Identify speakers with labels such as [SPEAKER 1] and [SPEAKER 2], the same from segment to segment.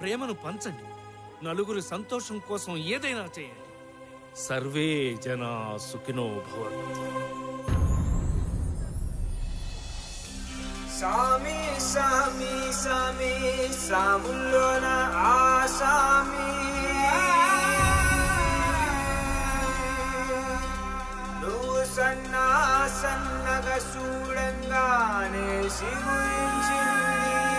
[SPEAKER 1] ప్రేమను పంచండి. నలుగురి సంతోషం కోసం ఏదైనా చేయండి. సర్వే జనా సుఖినో భవంతు.
[SPEAKER 2] సామి సామి సామి సాముల్లోన ఆసామి. నువ్వు సన్నా సన్నగా చూడంగానే సిగురించింది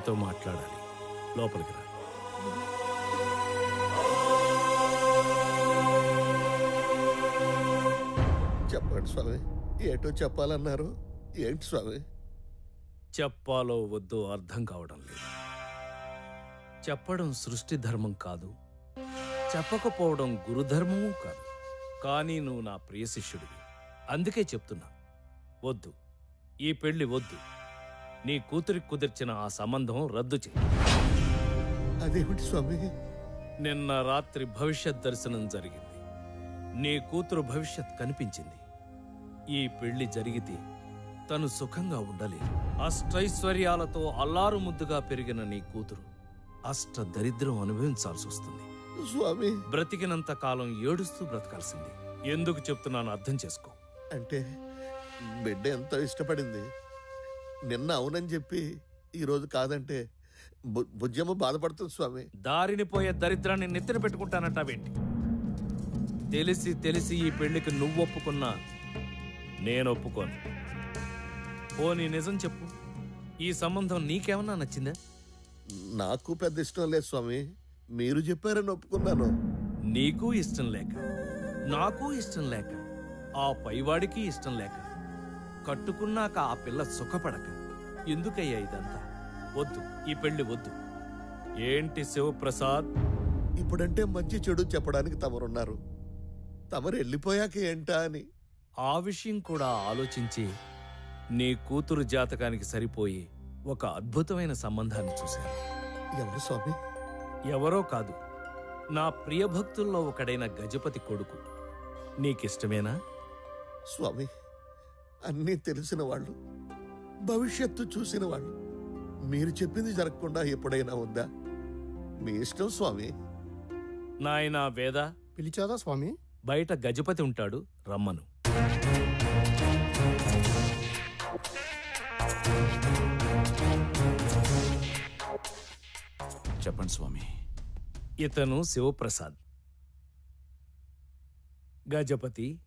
[SPEAKER 1] నీతో మాట్లాడాలి. లోపలికి రా.
[SPEAKER 3] చెప్పండి స్వామి ఏటో చెప్పాలన్నారు? ఏంటి స్వామి?
[SPEAKER 1] చెప్పాలో వద్దో అర్థం కావడం లేదు. చెప్పడం సృష్టి ధర్మం కాదు. చెప్పకపోవడం గురుధర్మము కాదు. కానీ నువ్వు నా ప్రియ శిష్యుడివి. అందుకే చెప్తున్నా. వద్దు. ఈ పెళ్ళి వద్దు. నీ కూతురికి కుదిర్చిన ఆ సంబంధం రద్దు చేయి.
[SPEAKER 3] అదేమిటి స్వామి?
[SPEAKER 1] నిన్న రాత్రి భవిష్యత్ దర్శనం జరిగింది. నీ కూతురు భవిష్యత్ కనిపించింది. ఈ పెళ్ళి జరిగితే తను సుఖంగా ఉండలేదు అష్టైశ్వర్యాలతో అల్లారు ముద్దుగా పెరిగిన నీ కూతురు అష్ట దరిద్రం అనుభవించాల్సి వస్తుంది.
[SPEAKER 3] స్వామి.
[SPEAKER 1] బ్రతికినంత కాలం ఏడుస్తూ బ్రతకాల్సింది. ఎందుకు చెప్తున్నాను అర్థం చేసుకో.
[SPEAKER 3] అంటే బిడ్డ ఎంతో ఇష్టపడింది. నిన్న అవునని చెప్పి ఈరోజు కాదంటే బుజ్జమ్మ బాధపడుతుంది స్వామి.
[SPEAKER 1] దారిని పోయే దరిద్రాన్ని నెత్తిన పెట్టుకుంటానంటావేంటి? తెలిసి తెలిసి ఈ పెళ్ళికి నువ్వు ఒప్పుకున్నా నేను ఒప్పుకోను పోనీ నిజం చెప్పు. ఈ సంబంధం నీకేమన్నా నచ్చిందా?
[SPEAKER 3] నాకు పెద్ద ఇష్టం లేదు స్వామి. మీరు చెప్పారని ఒప్పుకున్నాను.
[SPEAKER 1] నీకు ఇష్టం లేక నాకు ఇష్టం లేక ఆ పైవాడికి ఇష్టం లేక కట్టుకున్నాక ఆ పిల్ల సుఖపడక. ఎందుకయ్యా ఇదంతా? వద్దు ఈ పెళ్ళి వద్దు. ఏంటి శివప్రసాద్?
[SPEAKER 3] ఇప్పుడంటే మంచి చెడు చెప్పడానికి తమరున్నారు. తమరు వెళ్ళిపోయాక ఏంటా అని.
[SPEAKER 1] ఆ విషయం కూడా ఆలోచించి నీ కూతురు జాతకానికి సరిపోయి ఒక అద్భుతమైన సంబంధాన్ని చూశాను.
[SPEAKER 3] ఎవరు స్వామి?
[SPEAKER 1] ఎవరో కాదు నా ప్రియభక్తుల్లో ఒకడైన గజపతి కొడుకు. నీకిష్టమేనా?
[SPEAKER 3] స్వామి అన్నీ తెలిసిన వాళ్ళు భవిష్యత్తు చూసిన వాళ్ళు. మీరు చెప్పింది జరగకుండా ఎప్పుడైనా ఉందా? మీ ఇష్టం స్వామి.
[SPEAKER 1] నాయనా వేద.
[SPEAKER 4] పిలిచాదా స్వామి?
[SPEAKER 1] బయట గజపతి ఉంటాడు రమ్మను.
[SPEAKER 5] చెప్పండి స్వామి.
[SPEAKER 1] ఇతను శివప్రసాద్. గజపతి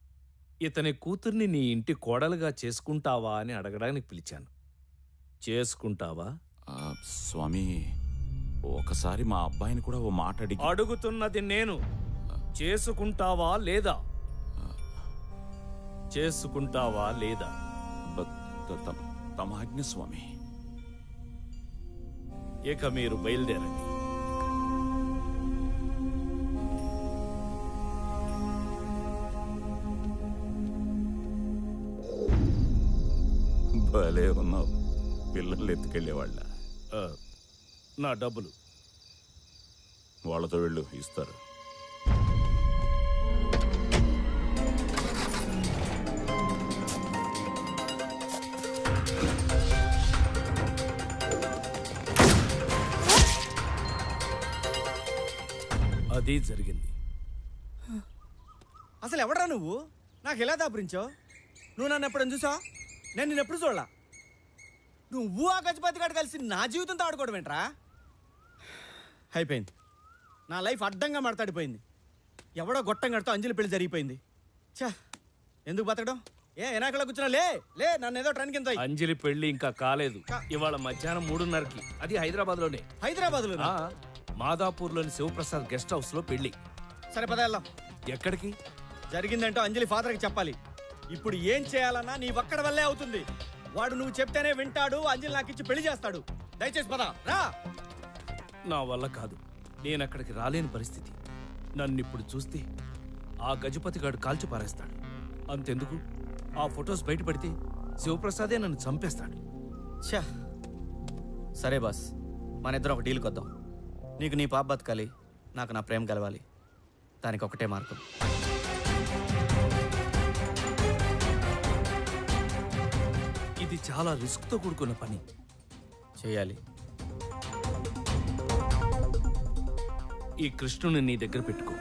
[SPEAKER 1] ఇతని కూతుర్ని నీ ఇంటి కోడలుగా చేసుకుంటావా అని అడగడానికి పిలిచాను. చేసుకుంటావా?
[SPEAKER 5] స్వామి ఒకసారి మా అబ్బాయిని కూడా ఓ మాట అడిగి
[SPEAKER 1] అడుగుతున్నది నేను. చేసుకుంటావా లేదా? చేసుకుంటావా లేదా?
[SPEAKER 5] బ- త- త- తమ ఆజ్ఞ స్వామి.
[SPEAKER 1] ఇక మీరు బయలుదేరండి.
[SPEAKER 5] భలే ఉన్నావు. పిల్లలు ఎత్తుకెళ్ళేవాళ్ళ.
[SPEAKER 1] నా డబ్బులు.
[SPEAKER 5] వాళ్ళతో వెళ్ళు ఇస్తారు.
[SPEAKER 1] అది జరిగింది.
[SPEAKER 6] అసలు ఎవడరా నువ్వు? నాకు ఎలా దాపురించావు? నువ్వు నన్ను ఎప్పుడైనా చూసా నేను నిన్ను ఎప్పుడు చూడలా? నువ్వు ఆ గజపతి గారు కలిసి నా జీవితంతో ఆడుకోవడం ఏంట్రా? అయిపోయింది. నా లైఫ్ అడ్డంగా మాట్లాడిపోయింది ఎవడో గొట్టం గడితో అంజలి పెళ్ళి జరిగిపోయింది. ఛా ఎందుకు బతకడం? ఏ ఎనాకలా కూర్చున్నా? లే లే నన్ను ఏదో ట్రైన్ కింద
[SPEAKER 1] అంజలి పెళ్ళి ఇంకా కాలేదు. ఇవాళ మధ్యాహ్నం మూడున్నరకి. అది హైదరాబాద్లోనే
[SPEAKER 6] హైదరాబాద్లో
[SPEAKER 1] మాదాపూర్లోని శివప్రసాద్ గెస్ట్ హౌస్లో పెళ్ళి.
[SPEAKER 6] సరే పద వెళ్దాం.
[SPEAKER 1] ఎక్కడికి?
[SPEAKER 6] జరిగిందంటూ అంజలి ఫాదర్కి చెప్పాలి. ఇప్పుడు ఏం చేయాలన్నా నీ ఒక్కడ వల్లే అవుతుంది. వాడు నువ్వు చెప్తేనే వింటాడు అంజలి నాకు ఇచ్చి పెళ్ళి చేస్తాడు. దయచేసి పద రా.
[SPEAKER 1] నా వల్ల కాదు. నేను అక్కడికి రాలేని పరిస్థితి. నన్ను ఇప్పుడు చూస్తే ఆ గజపతిగాడు కాల్చి పారేస్తాడు. అంతెందుకు? ఆ ఫొటోస్ బయటపడితే శివప్రసాదే నన్ను చంపేస్తాడు.
[SPEAKER 7] ఛా. సరే బాస్ మన ఇద్దరం ఒక డీల్కి వద్దాం నీకు నీ పాప బతకాలి నాకు నా ప్రేమ కలవాలి దానికి ఒకటే మార్గం.
[SPEAKER 1] ఇది చాలా రిస్క్తో కూడుకున్న పని.
[SPEAKER 7] చేయాలి.
[SPEAKER 1] ఈ కృష్ణుని నీ దగ్గర పెట్టుకో.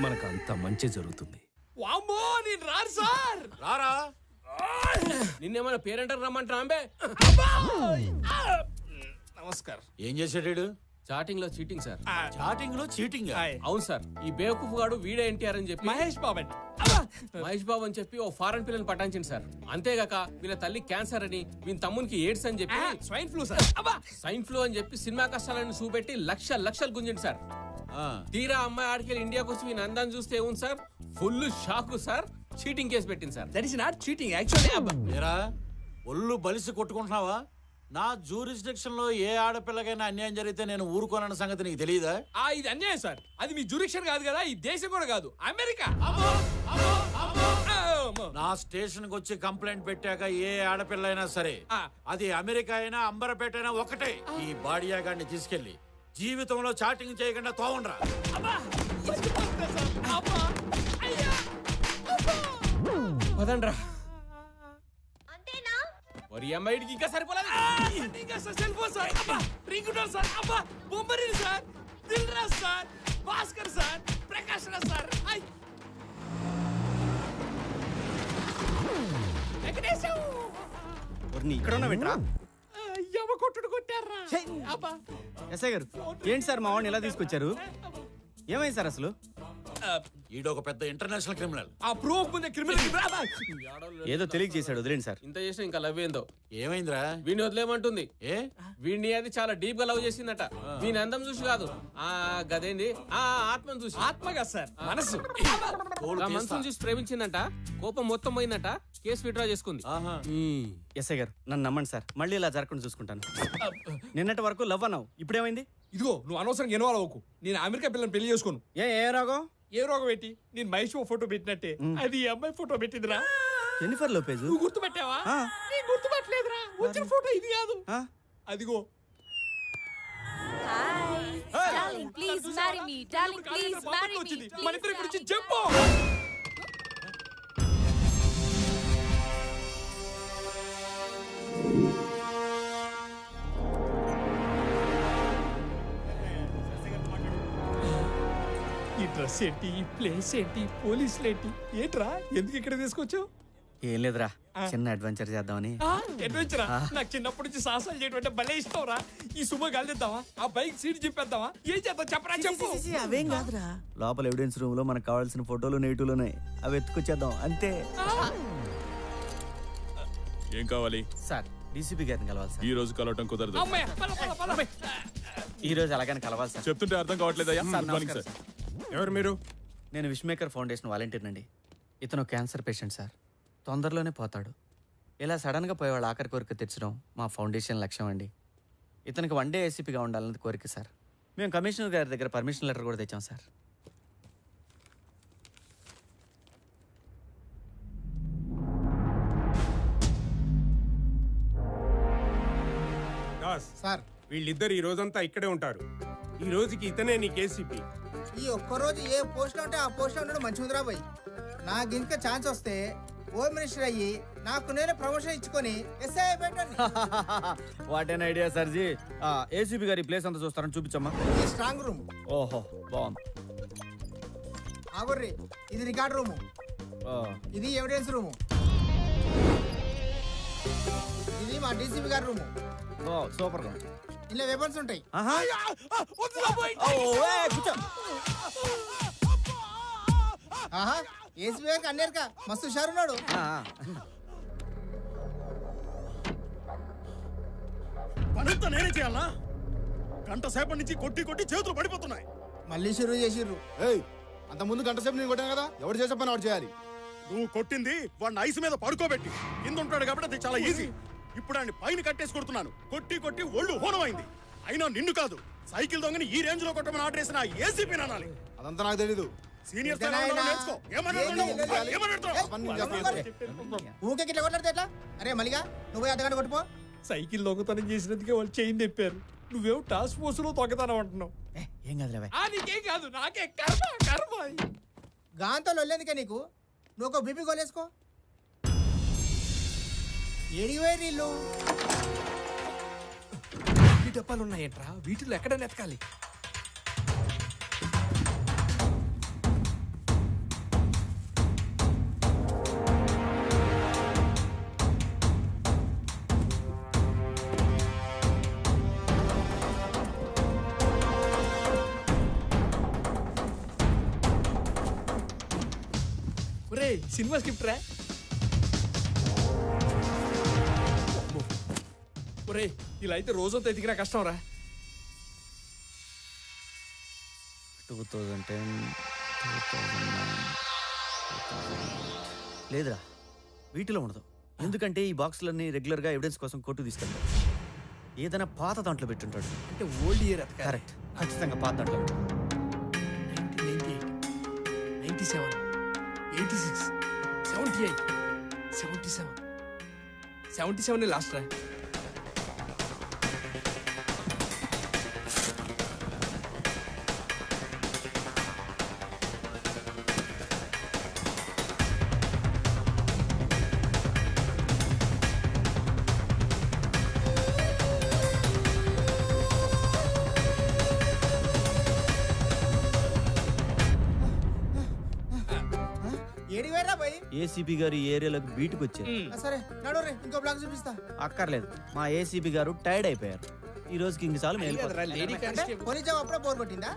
[SPEAKER 1] మనకు అంత మంచి జరుగుతుంది.
[SPEAKER 8] వామ్మో నేను సార్!
[SPEAKER 9] రారా?
[SPEAKER 8] నిన్నేమైనా పేరెంటర్ రమ్మంటారా అంబే? నమస్కార్.
[SPEAKER 9] ఏం చేసాడు
[SPEAKER 8] చాటింగ్లో చీటింగ్ సార్.
[SPEAKER 9] చాటింగ్లో చీటింగ్?
[SPEAKER 8] అవును సార్ ఈ బేవకూఫ్ గాడు వీడే ఎన్టీఆర్ అని చెప్పి మహేష్ బాబు మహేష్ బాబు అని చెప్పి ఓ ఫారెన్ పిల్లని పటాయించింది సార్. అంతేగాక వీళ్ళ తల్లి క్యాన్సర్ అని వీని తమ్మునికి ఎయిడ్స్ అని చెప్పి swine flu sir. Swine flu అని చెప్పి సినిమా కష్టాలను చూపెట్టి లక్ష లక్షలు గుంజింది సార్. తీరా అమ్మాయి ఆడికి ఇండియాకి వచ్చి వీని అందాన్ని చూస్తే ఏముంది sir? Full shock sir. Cheating case పెట్టింది sir. That is not cheating actually
[SPEAKER 9] ఒళ్ళు బలిసి కొట్టుకుంటున్నావా? నా జూరిస్డిక్షన్లో ఏ ఆడపిల్లకైనా అన్యాయం జరిగితే నేను ఊరుకోనన్న సంగతి నీకు తెలియదా
[SPEAKER 8] ఆ ఇది అన్యాయం సార్. అది మీ జురిక్షన్ కాదు కదా ఈ దేశం కూడా కాదు. అమెరికా.
[SPEAKER 9] నా స్టేషన్కి వచ్చి కంప్లైంట్ పెట్టాక ఏ ఆడపిల్ల అయినా సరే. అది అమెరికా అయినా అంబరపేట అయినా ఒకటే. ఈ బాడియా గాడిని తీసుకెళ్ళి జీవితంలో చాటింగ్ చేయకుండా తోవండ్రా.
[SPEAKER 8] పదండ్రా. మరి అమ్మాయికి ఇంకా సరిపోలేదు. ఇంకా సార్ సెల్ ఫోన్ సార్. అబ్బా రింగ్ టోన్ సార్. అబ్బా Bommarillu sir. Dil Raj sir. Bhaskar sir. Prakash Raj sir Venkatesham.
[SPEAKER 7] నీ ఇక్కడ ఉన్న వింటరా
[SPEAKER 8] యమ కొట్టుడు కొట్టారా? అబ్బా.
[SPEAKER 7] ఎస్ఐ గారు ఏంటి సార్ మా వాడిని ఎలా తీసుకొచ్చారు? ఏమైంది సార్ అసలు?
[SPEAKER 9] ఈడొక పెద్ద ఇంటర్నేషనల్ క్రిమినల్.
[SPEAKER 8] ఆ ప్రూఫ్ ముందే క్రిమినల్
[SPEAKER 7] ఏదో తెలియక చేశాడు వదిలేండి సార్.
[SPEAKER 8] ఇంత చేసినా ఇంకా లవ్ ఏందో?
[SPEAKER 9] ఏమైందిరా?
[SPEAKER 8] వీడిని వదిలేమంటుంది
[SPEAKER 9] ఏ?
[SPEAKER 8] వీడిని అది చాలా డీప్గా లవ్ చేసిందట. వీని అందం చూసి కాదు. ఆ గదేంది? ఆ ఆత్మను చూసి. ఆత్మగా సార్. మనసు. మనసును చూసి ప్రేమించిందంట. కోపం మొత్తం పోయిందట. కేసు విత్డ్రా చేసుకుంది.
[SPEAKER 9] ఆహా.
[SPEAKER 7] ఎస్ఐ గారు నన్ను నమ్మండి సార్. మళ్ళీ ఇలా జరగకుండా చూసుకుంటాను. నిన్నటి వరకు లవ్ అన్నావు ఇప్పుడేమైంది?
[SPEAKER 8] ఇదిగో నువ్వు అనవసరంగా ఎనవాల అవ్వకు. నేను అమెరికా పిల్లని పెళ్ళి చేసుకోను.
[SPEAKER 7] ఏ ఏ రాగం
[SPEAKER 8] ఏ రోగం పెట్టి నేను మహేష్ ఫోటో పెట్టినట్టే. అది ఈ అమ్మాయి ఫోటో పెట్టిందిరా.
[SPEAKER 7] జెన్నిఫర్ లోపేజ్
[SPEAKER 8] నువ్వు గుర్తుపెట్టావా?
[SPEAKER 7] ఆ.
[SPEAKER 8] నేను గుర్తుపట్టలేదురా. వచ్చిన ఫోటో ఇది కాదు? అదిగో.
[SPEAKER 10] Hi darling please marry me darling please marry me
[SPEAKER 8] మన ఇద్దరి గురించి చెప్పు. డ్రెస్ ఏంటి? ఈ ప్లేస్ ఏంటి? పోలీసులు ఏంటి? ఏంట్రా? ఎందుకు ఇక్కడ తీసుకొచ్చావు?
[SPEAKER 7] ఏం లేదురా. చిన్న అడ్వెంచర్ చేద్దామని.
[SPEAKER 8] అడ్వెంచరా నాకు చిన్నప్పటి నుంచి సాహసాలు చేయడం అంటే భలే ఇష్టం రా ఈ సుమ గాలిద్దామా ఆ బైక్ సీట్ చెప్పేద్దామా? ఏం చేద్దాం? చెప్పరా చెప్పు.
[SPEAKER 7] అవేం కాదురా. లోపల ఎవిడెన్స్ రూమ్లో మనకు కావాల్సిన ఫోటోలు నెగిటివ్లు ఉన్నాయి. అవి ఎత్తుకొచ్చేద్దాం. అంతే.
[SPEAKER 11] ఏం కావాలి?
[SPEAKER 7] సార్ డీసీపీ గారిని కలవాలి సార్.
[SPEAKER 11] ఈ రోజు కలవటం కుదరదు.
[SPEAKER 7] ఈ రోజు అలాగని కలవాలి సార్.
[SPEAKER 11] చెప్తుంటే అర్థం కావట్లేదయ్యా.
[SPEAKER 7] సార్,
[SPEAKER 8] ఎవరు మీరు?
[SPEAKER 7] నేను విష్మేకర్ ఫౌండేషన్ వాలంటీర్ అండి ఇతను క్యాన్సర్ పేషెంట్ సార్. తొందరలోనే పోతాడు. ఇలా సడన్గా పోయేవాళ్ళ ఆఖరి కోరిక తెచ్చడం మా ఫౌండేషన్ లక్ష్యం అండి. ఇతనికి వన్ డే ఏసీపీగా ఉండాలన్నది కోరిక సార్. మేము కమిషనర్ గారి దగ్గర పర్మిషన్ లెటర్ కూడా తెచ్చాం సార్.
[SPEAKER 12] దాస్ సార్. వీళ్ళిద్దరు ఈ రోజంతా ఇక్కడే ఉంటారు. ఈ రోజుకి ఇతనే నీ కేసీపీ
[SPEAKER 13] ఈ ఒక్కరోజు ఏ పోస్ట్ ఉంటే ఆ పోస్ట్ ఉండడం మంచిదిరా బాయ్. నాకు ఇంకా ఛాన్స్ వస్తే హోమ్ మినిస్టర్ అయ్యి నాకు నేను ప్రమోషన్ ఇచ్చుకొని ఎస్ఐ పెట్టండి.
[SPEAKER 7] వాట్ ఎన్ ఐడియా సర్జీ ఏసీపీ గారి ప్లేస్ అంతా చూస్తారని చూపించమ్మా.
[SPEAKER 13] ఈ స్ట్రాంగ్ రూమ్
[SPEAKER 7] ఓహో బాగుంది.
[SPEAKER 13] ఆగుర్రి ఇది రికార్డ్ రూము.
[SPEAKER 7] ఆ,
[SPEAKER 13] ఇది ఎవిడెన్స్ రూము. ఇది మా డీసీపీ గారి రూము.
[SPEAKER 7] ఓ సూపర్గా ఉంది.
[SPEAKER 13] ఇందులో వెపన్స్ ఉంటాయి.
[SPEAKER 7] ఆహా. ఓ, ఏ, కూర్చో.
[SPEAKER 13] ఆహా ఏసీపీ గారికి అన్నేరుక. మస్తు హుషారున్నాడు.
[SPEAKER 7] ఆ.
[SPEAKER 14] పనంతా నేనే చేయాలా? గంట సేపటి నుంచి కొట్టి కొట్టి చేతులు పడిపోతున్నాయి.
[SPEAKER 13] మళ్ళీ షురూ చేసిర్రు.
[SPEAKER 14] అంత ముందు గంట సేపు నేను కొట్టాను కదా? ఎవరు చేసే పని వాడు చేయాలి. నువ్వు కొట్టింది వాడిని ఐస్ మీద పడుకోబెట్టి. కింద ఉంటాడు కాబట్టి అది చాలా ఈజీ ఇప్పుడు ఆయన పైన కట్టేసి కొడుతున్నాను. కొట్టి కొట్టి ఒళ్ళు హోనమైంది. అయినా నిన్ను కాదు సైకిల్ దొంగని ఈ రేంజ్లో కొట్టమని ఆర్డర్ చేసిన ఏసీపీ అనాలి.
[SPEAKER 15] అదంతా నాకు తెలీదు.
[SPEAKER 14] సీనియర్.
[SPEAKER 13] ఊకే కొట్లాడితే ఎట్లా? అరే మల్లిగా నువ్వు అద్దగంట కొట్టుపో.
[SPEAKER 8] సైకిల్ దొంగతనం చేసినందుకే వాళ్ళు చైన్ తెప్పారు. నువ్వేమో టాస్క్ ఫోర్స్లో దొంగతనం అంటున్నావు.
[SPEAKER 7] ఏ,
[SPEAKER 8] నీకేం కాదు. నాకే కర్మ కర్మ.
[SPEAKER 13] గాంతో లొల్లేందుకే నీకు? నువ్వు ఒక బీపీ గోలేసుకో. ఏడివే వీళ్ళు
[SPEAKER 8] ఈ డబ్బాలు ఉన్నాయంట్రా? వీటిలో ఎక్కడ నెతకాలి సినిమా స్క్రిప్ట్ రా ఒరే ఇలా అయితే రోజంతా ఎదిగినా కష్టం రా
[SPEAKER 7] two thousand ten two thousand nine లేదురా వీటిలో ఉండదు. ఎందుకంటే ఈ బాక్సులన్నీ రెగ్యులర్గా ఎవిడెన్స్ కోసం కోర్టు తీసుకెళ్తాడు ఏదైనా పాత దాంట్లో పెట్టుంటాడు.
[SPEAKER 8] అంటే ఓల్డ్ ఇయర్
[SPEAKER 7] కరెక్ట్. ఖచ్చితంగా పాత దాంట్లో
[SPEAKER 8] ninety seven eighty six seventy eight seventy seven. Seventy seven last రా
[SPEAKER 7] ఏసీపీ గారు ఈ ఏరియాలోకి బీటుకు వచ్చారు
[SPEAKER 13] సరే ఇంకో బ్లాక్ చూపిస్తా.
[SPEAKER 7] అక్కర్లేదు. మా ఏసీపీ గారు టైర్డ్ అయిపోయారు. ఈ రోజుకి ఇంక చాలు మేలు
[SPEAKER 8] లేడీ కానిస్టేబుల్.
[SPEAKER 13] పోలీస్ జాబ్ అప్పుడే బోర్ కొట్టిందా?